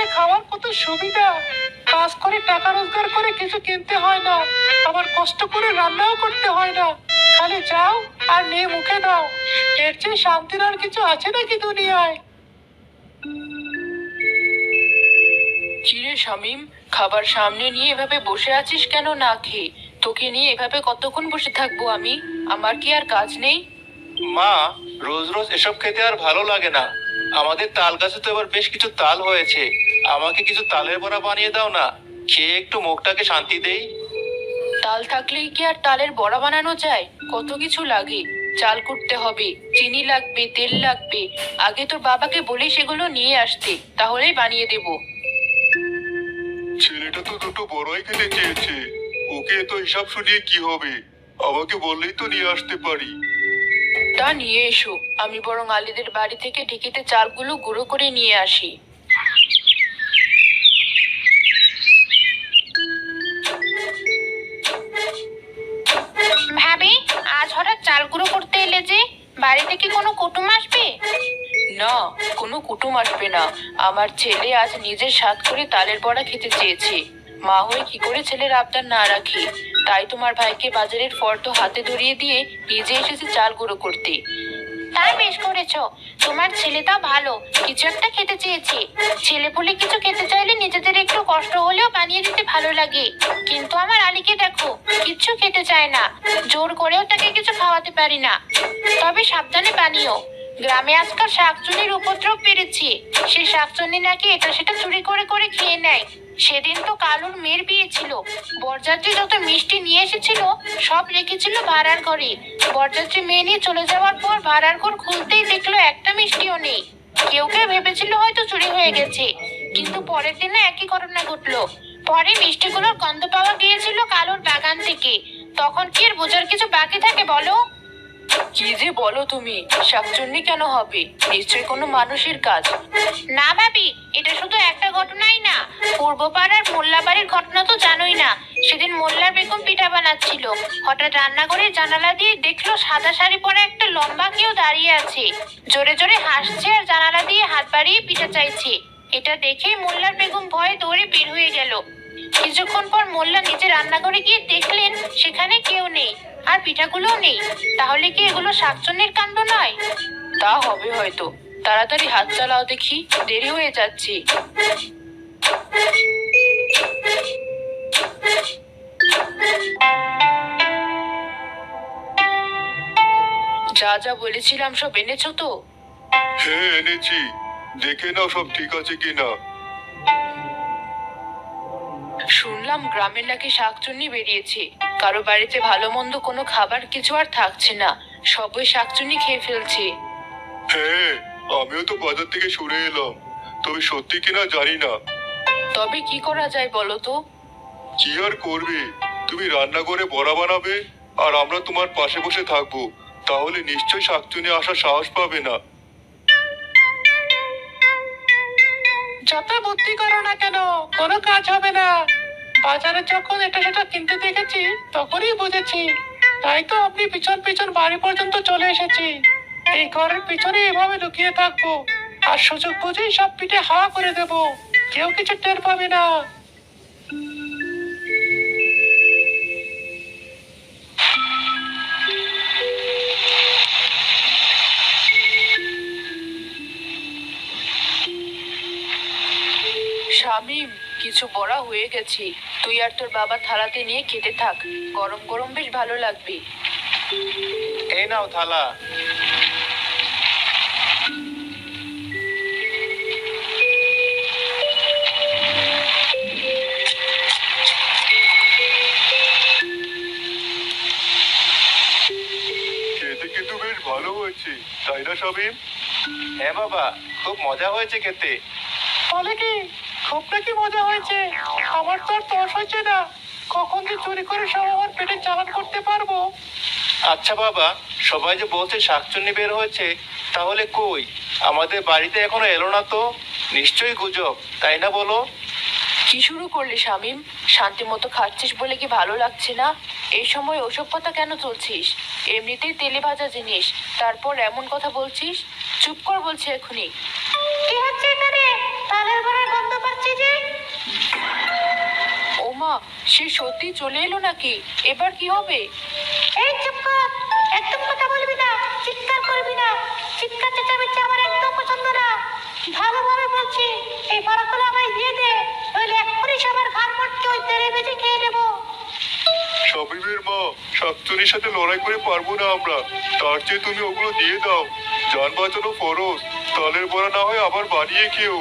করে খাওয়ার কত সুবিধা? কাজ করে টাকা রোজগার করে কিছু কিনতে হয় না। আবার কষ্ট করে রান্নাও করতে হয় না। খালি যাও আর নিয়ে মুখে দাও। এর চেয়ে শান্তির আর কিছু আছে নাকি দুনিয়ায়? কিরে শামিম খাবার সামনে নিয়ে এভাবে বসে আছিস কেন না খেয়ে তোকে নিয়ে এভাবে কতক্ষণ বসে থাকব আমি? আমার কি আর কাজ নেই? মা রোজ রোজ এসব খেতে আর ভালো লাগে না। আমাদের তাল গাছে তো এবার বেশ কিছু তাল হয়েছে। আমাকে কিছু তালের বড়া বানিয়ে দাও না। খেয়ে একটু মুখটাকে শান্তি দেই। তাল থাকলেই কি আর তালের বড়া বানানো যায়? কত কিছু লাগে। চাল কুটতে হবে চিনি লাগবে তেল লাগবে। আগে তোর বাবাকে বলে সেগুলো নিয়ে আসতে তাহলেই বানিয়ে দেবো। ছেলেটা তো দুটো বড়ই খেতে চেয়েছে। ওকে তো হিসাব শুনিয়ে কি হবে? আমাকে বললেই তো নিয়ে আসতে পারি। তা নিয়ে এসো। আমি বরং আলিদের বাড়ি থেকে ঢেকিতে চালগুলো গুঁড়ো করে নিয়ে আসি। বাড়িতে কি কোনো কুটুম আসবে? না, কোনো কুটুম আসবে না। আমার ছেলে আজ নিজের স্বাদ করে তালের বড়া খেতে চেয়েছে। মা হয়ে কি করে ছেলের আবদার না রাখি? তাই তোমার ভাইকে বাজারের ফর্দ হাতে ধরিয়ে দিয়ে নিজে এসেছে চাল গুঁড়ো করতে। তাই বেশ করেছ। তোমার ছেলেটা ভালো, কিছু একটা খেতে চেয়েছে। ছেলে বলে কিছু খেতে চাইলে নিজেদের একটু কষ্ট হলেও বানিয়ে দিতে ভালো লাগে। কিন্তু আমার আলীকে দেখো, কিচ্ছু খেতে চায় না। জোর করেও তাকে কিছু খাওয়াতে পারি না। তবে সাবধানে বানিও। গ্রামে আজকাল শাকচুনির উপদ্রব বেড়েছে। সে শাকচুনি নাকি এটা সেটা চুরি করে করে খেয়ে নেয়। সেদিন তো কালুর মেয়ের বিয়ে ছিল। বরযাত্রী যত মিষ্টি নিয়ে এসেছিল, সব রেখেছিল ভাড়ার ঘরে। বরযাত্রী মেয়ে নিয়ে চলে যাওয়ার পর ভাড়ার ঘর খুলতেই দেখল একটা মিষ্টিও নেই। কেউ কেউ ভেবেছিল হয়তো চুরি হয়ে গেছে, কিন্তু পরের দিনে একই ঘটনা ঘটলো। পরে মিষ্টিগুলোর গন্ধ পাওয়া গিয়েছিল কালুর বাগান থেকে। তখন কি আর বোঝার কিছু বাকি থাকে বলো? কি যে বলো তুমি? শাকচুন্নি কেন হবে? নিশ্চয়ই কোনো মানুষের কাজ। না ভাবি, এটা শুধু একটা ঘটনাই না। পূর্ব পাড়ার মোল্লা বাড়ির ঘটনা তো জানোই না। সেদিন মোল্লা বেগম পিঠা বানাচ্ছিল। হঠাৎ রান্নাঘরের জানালা দিয়ে দেখল সাদা শাড়ি পরা একটা লম্বা কেউ দাঁড়িয়ে আছে। জোরে জোরে হাসছে আর জানালা দিয়ে হাত বাড়িয়ে পিঠা চাইছে। এটা দেখেই মোল্লার বেগম ভয়ে দৌড়ে বের হয়ে গেল। কিছুক্ষণ পর মোল্লা নিজে রান্নাঘরে গিয়ে দেখলেন সেখানে কেউ নেই আর পিঠাগুলোও নেই। তাহলে কি এগুলো শাকচন্নির কাণ্ড নয়? তা হবে হয়তো। তাড়াতাড়ি হাত চালাও দেখি দেরি হয়ে যাচ্ছে। যা যা বলেছিলাম সব এনেছো তো? হ্যাঁ এনেছি। দেখে নাও সব ঠিক আছে কিনা। শুনলাম গ্রামের নাকি শাকচুন্নি বেরিয়েছে। কারও বাড়িতে ভালো মন্দ কোনো খাবার কিছু আর থাকছে না। সবই শাকচুন্নি খেয়ে ফেলছে। হ্যাঁ আমিও তো বাজার থেকে সরে এলাম। তবে সত্যি কিনা জানি না। তবে কি করা যায় বলো তো? কি আর করবে? তুমি রান্না করে বড়া বানাবে আর আমরা তোমার পাশে বসে থাকব। তাহলে নিশ্চয়ই শাকচুনি আসার সাহস পাবে না। যত বুদ্ধি করো না কেন কোনো কাজ হবে না। বাজারে যখন এটা সেটা কিনতে দেখেছি, তখনই বুঝেছি, তাই তো আপনি পিছন পিছন বাড়ি পর্যন্ত চলে এসেছি। এই ঘরের পিছনে এভাবে লুকিয়ে থাকব, আর সুযোগ বুঝেই সব পিঠে হাওয়া করে দেব। কেউ কিছু টের পাবে না। শামিম, কিছু বড়া হয়ে গেছে। তুই আর তোর বাবা থালাতে নিয়ে খেতে থাক। গরম গরম বেশ ভালো লাগবে। এই নাও থালা। খেতে কিন্তু বেশ ভালো হয়েছে তাই না শামিম হ্যাঁ বাবা খুব মজা হয়েছে খেতে। বলে কি? খুব নাকি মজা হয়েছে? আমার তো আর তস হয়েছে না। কখন যে চুরি করে সব আমার পেটে চালান করতে পারব? আচ্ছা বাবা সবাই যে বলছে শাকচুন্নি বের হয়েছে তাহলে কই? আমাদের বাড়িতে এখনও এলো না তো। নিশ্চয়ই গুজব তাই না বলো? কি শুরু করলি শামিম? শান্তি মতো খাচ্ছিস বলে কি ভালো লাগছে না? এই সময় ওসব কথা কেন চলছিস এমনিতেই তেলে ভাজা জিনিস তারপর এমন কথা বলছিস? চুপ কর বলছি এখনই। কি হচ্ছে এখানে? তালের বড়ার গন্ধ পাচ্ছি যে। সে সত্যি চলে এলো নাকি? এবার কি হবে? এই চুপ কর। একদম কথা বলবি না। চিৎকার করবি না। চিৎকার চেঁচামেচি আমার একদম পছন্দ না। ভালোভাবে বলছি এই ভাড়াগুলো আমায় দিয়ে দে। নইলে এক্ষুনি সবার ঘাড় মটকে ওই তেরে বেজে খেয়ে নেব। শামিমের মা শাকচুনির সাথে লড়াই করে পারব না আমরা। তার চেয়ে তুমি ওগুলো দিয়ে দাও। যান বাঁচানো ফরজ। তালের বড়া না হয় আবার বানিয়ে খেও।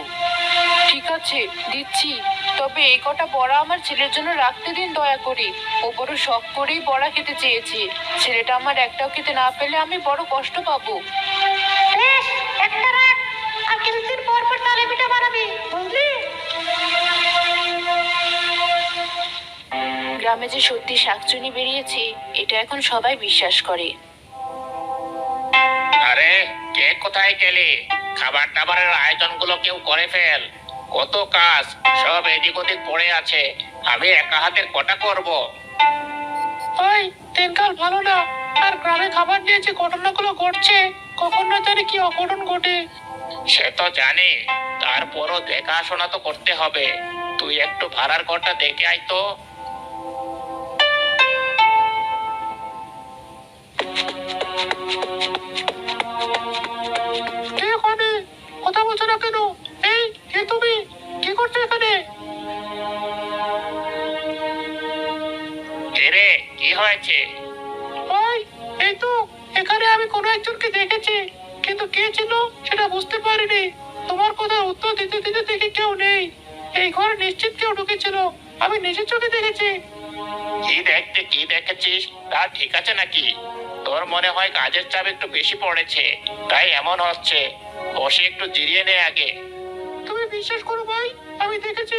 ঠিক আছে দিচ্ছি। তবে এই কটা বড়া আমার ছেলের জন্য রাখতে দিন দয়া করে। ও বড় শখ করেই বড়া খেতে চেয়েছে। ছেলেটা আমার একটাও খেতে না পেলে আমি বড় কষ্ট পাবো। বেশ একটা রাখ। আর কিছুদিন পর পর তালে পিঠা বানাবি বুঝলি? গ্রামে যে সত্যি শাকচুনি বেরিয়েছে এটা এখন সবাই বিশ্বাস করে। আরে কে কোথায় গেলি খাবার আয়োজনগুলো কেউ করে ফেল। কত কাজ সব এদিক ওদিক পড়ে আছে। আমি একা হাতের কটা করব? ওই দিনকাল ভালো না। আর গ্রামে খাবার নিয়ে যে ঘটনাগুলো ঘটছে কখন না জানি কি অঘটন ঘটে। সে তো জানি তারপরও দেখাশোনা তো করতে হবে। তুই একটু ভাড়ার ঘরটা দেখে আয় তো। রে কি হয়েছে? ওই এই তো এখানে আমি কোনো একজনকে দেখেছি। কিন্তু কে ছিল সেটা বুঝতে পারিনি। তোমার কথা উত্তর দিতে দিতে দেখি কেউ নেই। এই ঘরে নিশ্চিত কেউ ঢুকেছিল। আমি নিজের চোখে দেখেছি। কি দেখতে কি দেখেছিস? তা ঠিক আছে নাকি? তোর মনে হয় কাজের চাপ একটু বেশি পড়েছে। তাই এমন হচ্ছে। বসে একটু জিরিয়ে নে আগে। তুমি বিশ্বাস করো ভাই আমি দেখেছি।